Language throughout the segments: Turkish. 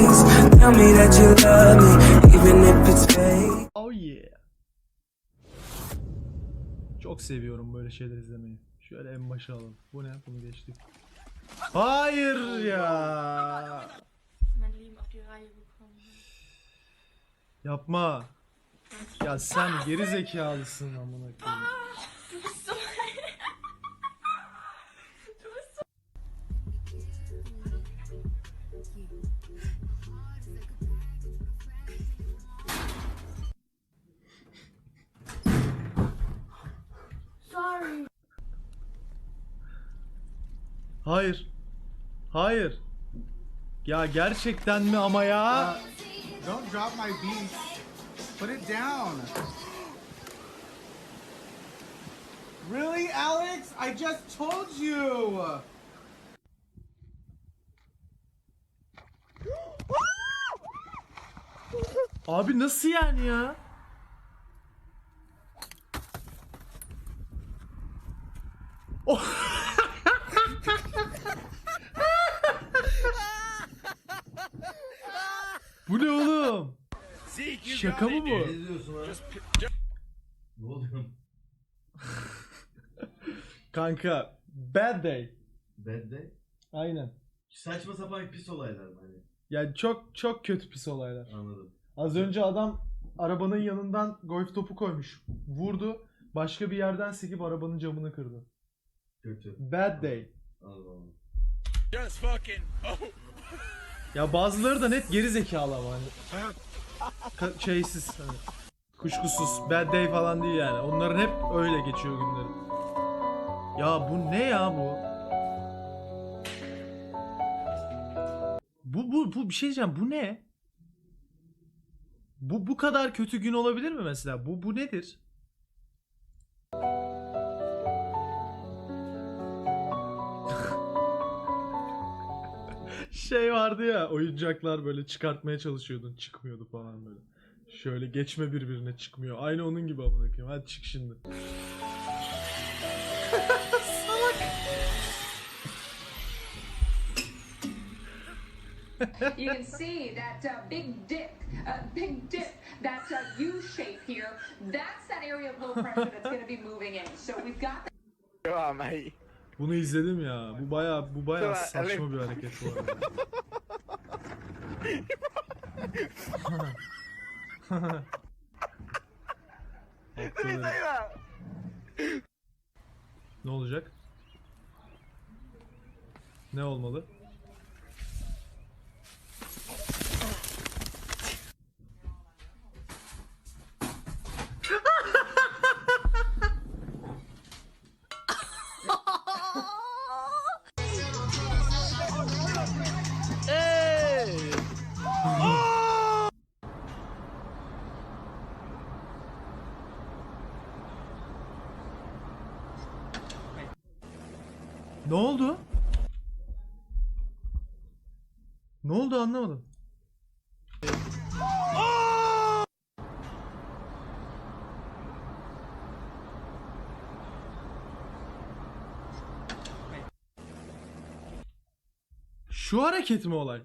face. Tell me that you love me, even if it's fake. Oh yeah. Çok seviyorum böyle şeyler izlemeyi. Şöyle en başa alalım. Bu ne? Bunu geçtik. Hayır ya. bekommen hat. Yapma. Ya sen geri zekalısın amına koyayım. Hayır. Hayır. Ya gerçekten mi ama ya? Don't drop my beat. Put it down. Really, Alex? I just told you. Abi nasıl yani ya? Oh. bu ne oğlum? Şaka mı bu? Ne oluyor? Kanka, bad day. Bad day? Aynen. Saçma sapan pis olaylar mı hani? Yani çok çok kötü pis olaylar. Anladım. Az önce adam arabanın yanından golf topu koymuş. Vurdu. Başka bir yerden sekip arabanın camını kırdı. Kötü. Bad day. Anladım anladım. Ya bazıları da net geri zekalı ama hani. Ka- şeysiz hani. Kuşkusuz. Bad day falan değil yani. Onların hep öyle geçiyor günleri. Ya bu ne ya bu? Bu bu bu bir şey diyeceğim. Bu ne? Bu bu kadar kötü gün olabilir mi mesela? Bu bu nedir? şey vardı ya oyuncaklar böyle çıkartmaya çalışıyordun çıkmıyordu falan böyle. Şöyle geçme birbirine çıkmıyor. Aynı onun gibi amına koyayım. Hadi çık şimdi. You can see that uh, big dip, uh, big dip, that uh, U shape here. That's that area of low pressure that's going to be moving in. So we've got Bunu izledim ya. Bu baya bu baya saçma bir hareket bu arada. Hakikaten. ne olacak? Ne olmalı? Oldu anlamadım. Şu hareket mi olay?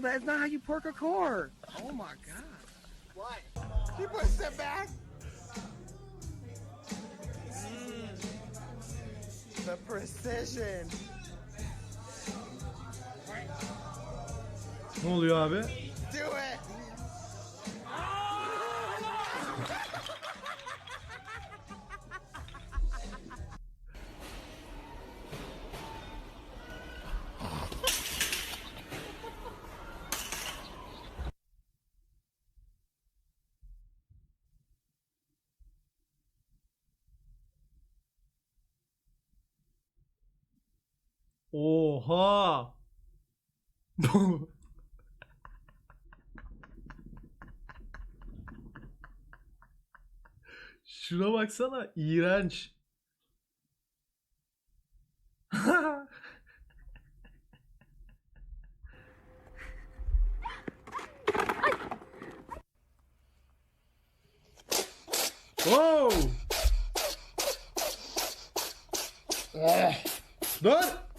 Girl, that is not how you park a car. Oh my god. What? You put a step back? Mm. The precision. Ne oluyor abi? Do it. Oha. Şuna baksana iğrenç. wow. Eh, dur.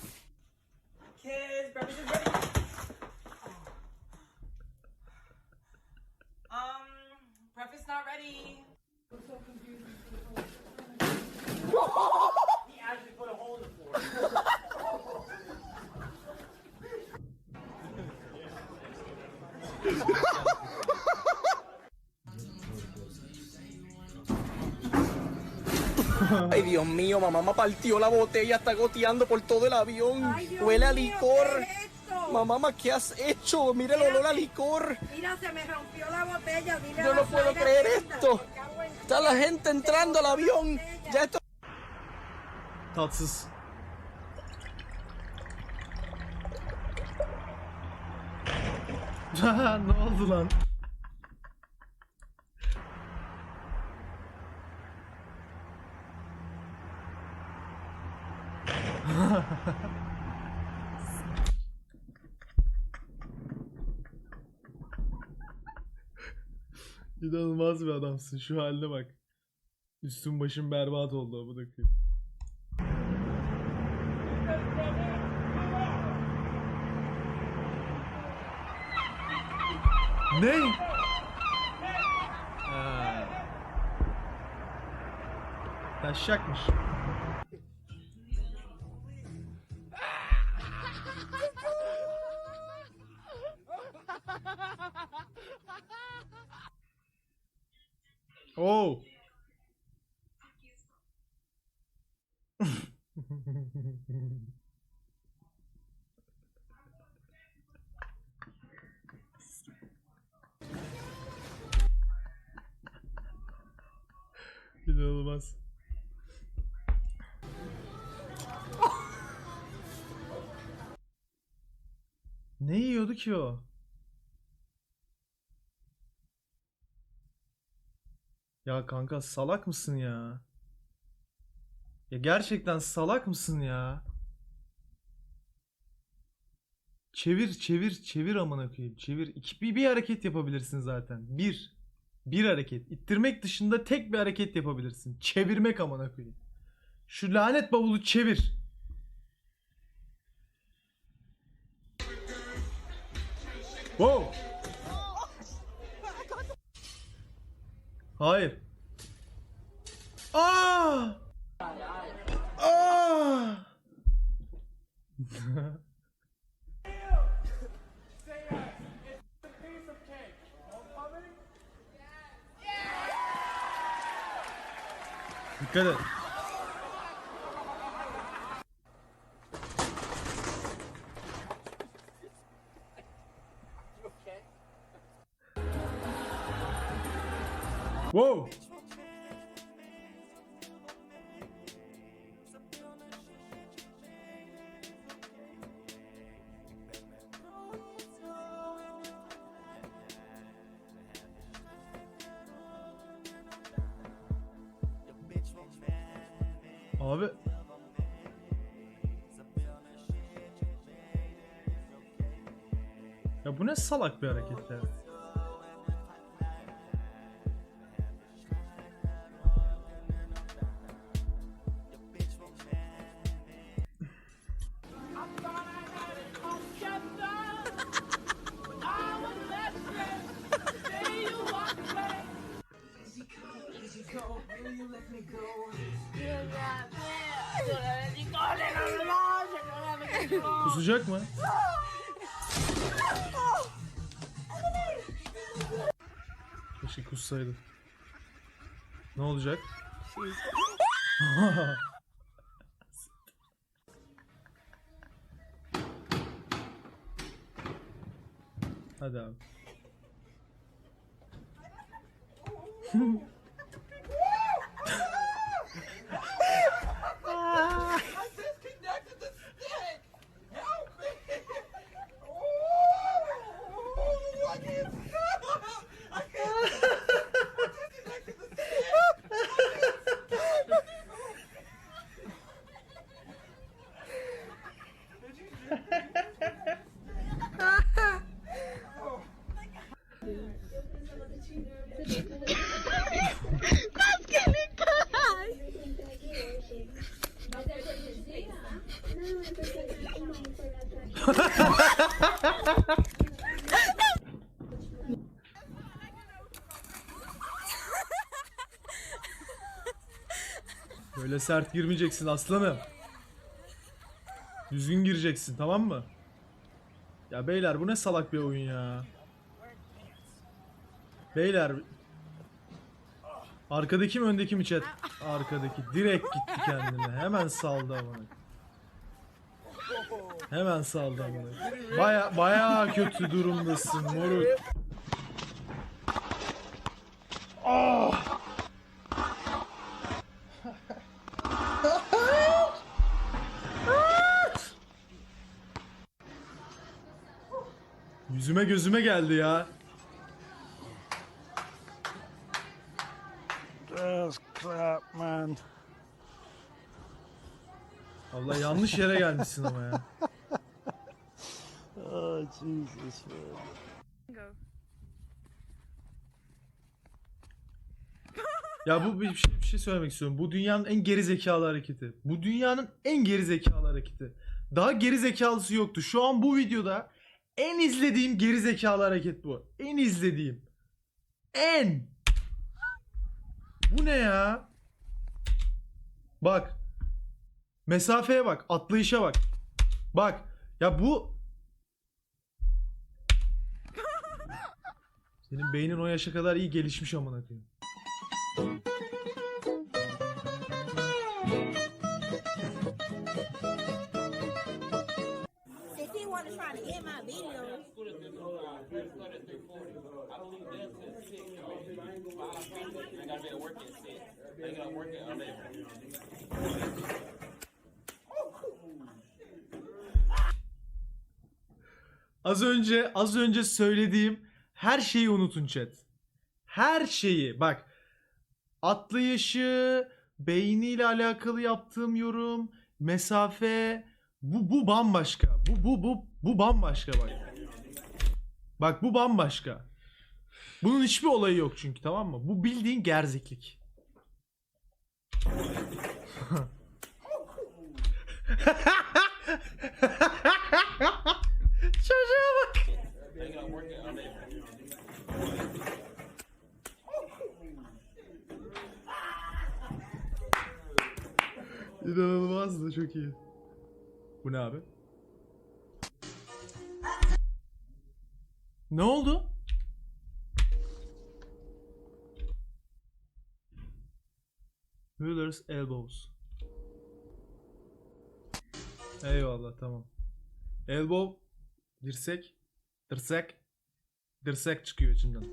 Ay, Dios mío, mamá me partió la botella, está goteando por todo el avión. Huele a licor. Mamá, ¿qué has hecho? Mira el olor a licor. Mira, se me rompió la botella. Dile Yo no puedo creer tienda, esto. Está la gente entrando al avión. Ya esto. Tatsız. Ne oldu lan? İnanılmaz bir adamsın. Şu haline bak. Üstün başın berbat oldu bu koyayım. Ne? Ha. Taşacakmış. İnanılmaz. Ne yiyordu ki o? Ya kanka salak mısın ya? Ya gerçekten salak mısın ya? Çevir çevir çevir amına koyayım. Çevir. İki, bir, bir hareket yapabilirsin zaten. Bir. Bir hareket. İttirmek dışında tek bir hareket yapabilirsin. Çevirmek amına koyayım. Şu lanet bavulu çevir. Wow. Hayır. Aa! Aa! Dikkat et. Wow. Abi. Ya bu ne salak bir hareket ya. Kusacak mı? Keşke kussaydı. Ne olacak? Hadi abi. Disconnected the stick. Help me. I can't stop. I can't stop. I disconnected the stick. Böyle sert girmeyeceksin aslanım. Düzgün gireceksin tamam mı? Ya beyler bu ne salak bir oyun ya. Beyler Arkadaki mi öndeki mi chat? Arkadaki. Direkt gitti kendine. Hemen saldı amına. Hemen saldı amına. Baya baya kötü durumdasın moruk. Ah! Yüzüme gözüme geldi ya. Allah yanlış yere gelmişsin ama ya. Ya bu bir şey, bir şey söylemek istiyorum. Bu dünyanın en geri zekalı hareketi. Bu dünyanın en geri zekalı hareketi. Daha geri zekalısı yoktu. Şu an bu videoda en izlediğim geri zekalı hareket bu. En izlediğim. En. Bu ne ya? Bak. Mesafeye bak. Atlayışa bak. Bak. Ya bu... Senin beynin o yaşa kadar iyi gelişmiş amına koyayım. To hit my videos, Az önce az önce söylediğim her şeyi unutun chat. Her şeyi bak atlayışı, beyniyle alakalı yaptığım yorum, mesafe bu bu bambaşka. Bu bu bu bu bambaşka bak. Bak bu bambaşka. Bunun hiçbir olayı yok çünkü tamam mı? Bu bildiğin gerzeklik. Çocuğa bak. İnanılmazdı çok iyi. Bu ne abi? Ne oldu? Muller's elbows. Eyvallah tamam. Elbow dirsek dirsek dirsek çıkıyor içinden.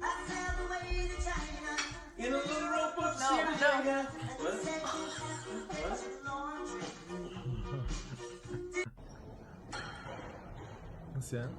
Nasıl yani?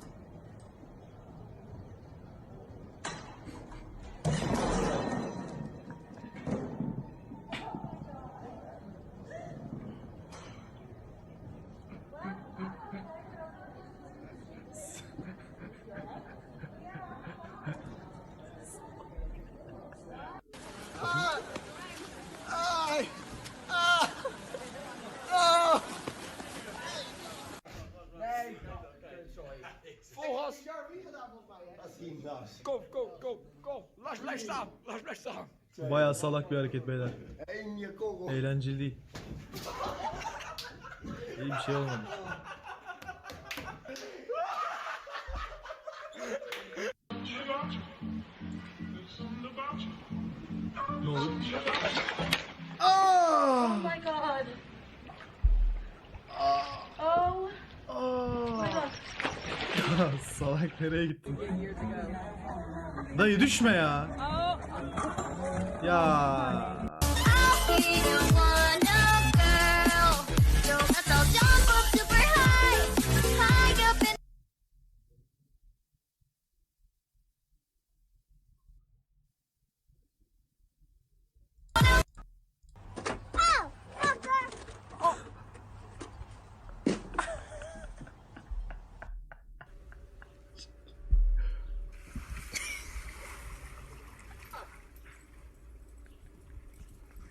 Bayağı salak bir hareket beyler. Eğlenceli değil. İyi bir şey olmadı. Ne oldu? Oh my god. Oh my god. Salak nereye gittin? Dayı düşme ya. Ya.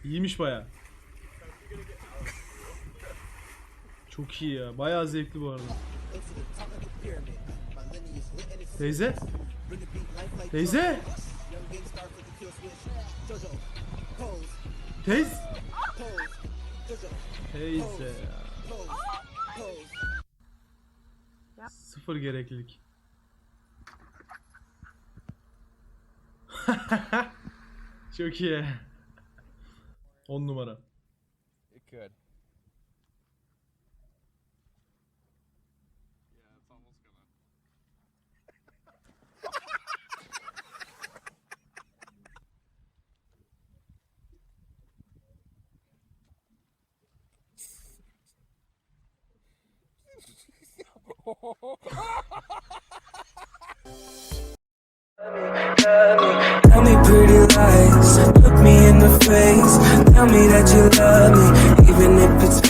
İyiymiş baya. Çok iyi ya. Bayağı zevkli bu arada. Teyze. Teyze. Teyze. Teyze ya. Sıfır gereklilik. Çok iyi. 10 numara. Good. Tell me pretty lies, look me in the face. Tell me that you love me, even if it's